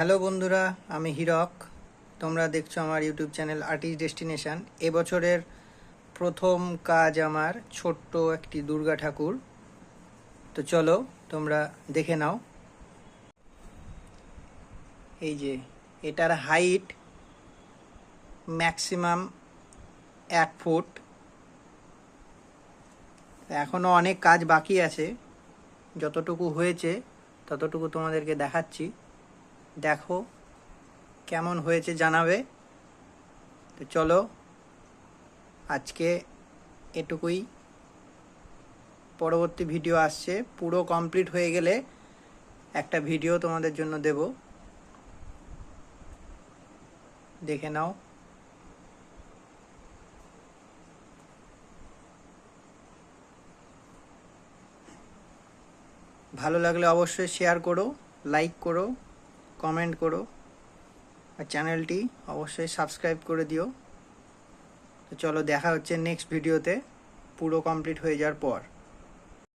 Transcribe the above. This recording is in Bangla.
হ্যালো বন্ধুরা, আমি হিরক। তোমরা দেখছ আমার ইউটিউব চ্যানেল আর্টিস্ট ডেস্টিনেশন। এবছরের প্রথম কাজ আমার ছোট্ট একটি দুর্গা ঠাকুর। তো চলো, তোমরা দেখে নাও। এই যে, এটার হাইট ম্যাক্সিমাম এক ফুট। এখনও অনেক কাজ বাকি আছে। যতটুকু হয়েছে, ততটুকু তোমাদেরকে দেখাচ্ছি। দেখো কেমন হয়েছে জানাবে। তো চলো আজকে এটুকুই। পরবর্তী ভিডিও আসছে, পুরো কমপ্লিট হয়ে গেলে একটা ভিডিও তোমাদের জন্য দেব। দেখে নাও। ভালো লাগলে অবশ্যই শেয়ার করো লাইক করো। কমেন্ট করো আর চ্যানেলটি অবশ্যই সাবস্ক্রাইব করে দিও। তো চলো দেখা হচ্ছে নেক্সট ভিডিওতে পুরো কমপ্লিট হয়ে যাওয়ার পর।